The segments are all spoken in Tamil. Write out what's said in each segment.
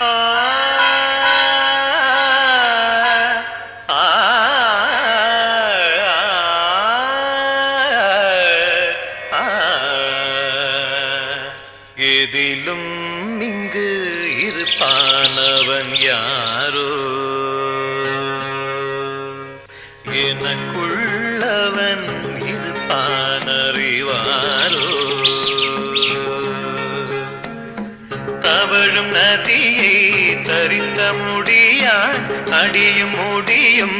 ஆ, எதிலும் இங்கு இருப்பானவன் யாரோ? எனக்கு தவழும் நதியை தரிந்த முடியான் அடியும் முடியும்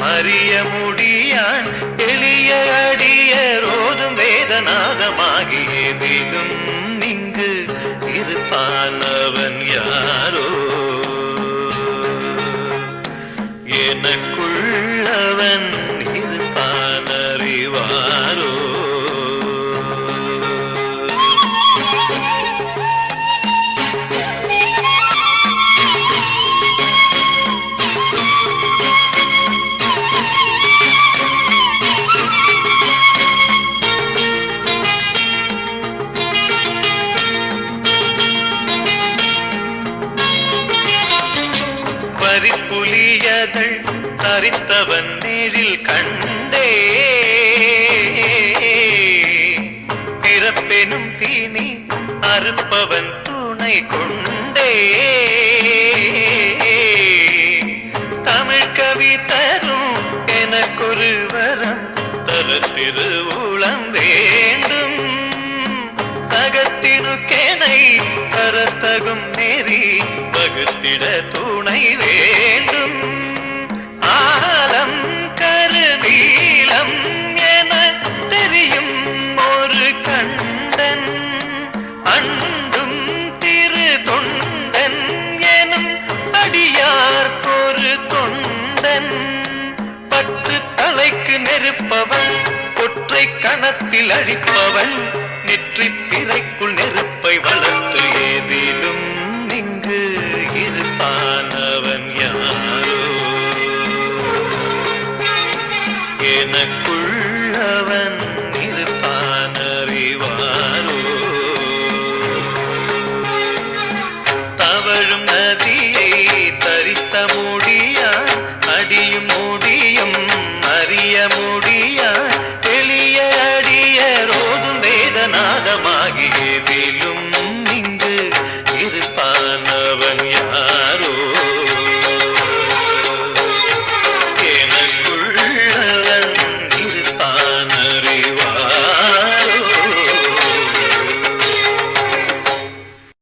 அறிய முடியான். எளிய அடிய ரோதும் வேதநாதமாகியதிலும் இங்கு இருப்பானவன் யாரோ? எனக்கு பறிப்புலியதள் தரித்தவன் நேரில் கண்டே. பிறப்பெனும் தீனி அறுப்பவன் துணை கொண்டே. தமிழ் கவி தரும் எனக்கொரு வரம் தர திருவுளம் வேண்டும். சகத்தினுக்கெனை தரத்தகும் நெறி பகுத்திட துணை வேண்டும். கரத்தில் கணத்தில் அழிப்பவன் நெற்றி பிறைக்குள் நெருப்பை வளர்த்து ஏதிலும் இங்கு இருப்பானவன் யாரோ? எனக்குள்ளவன்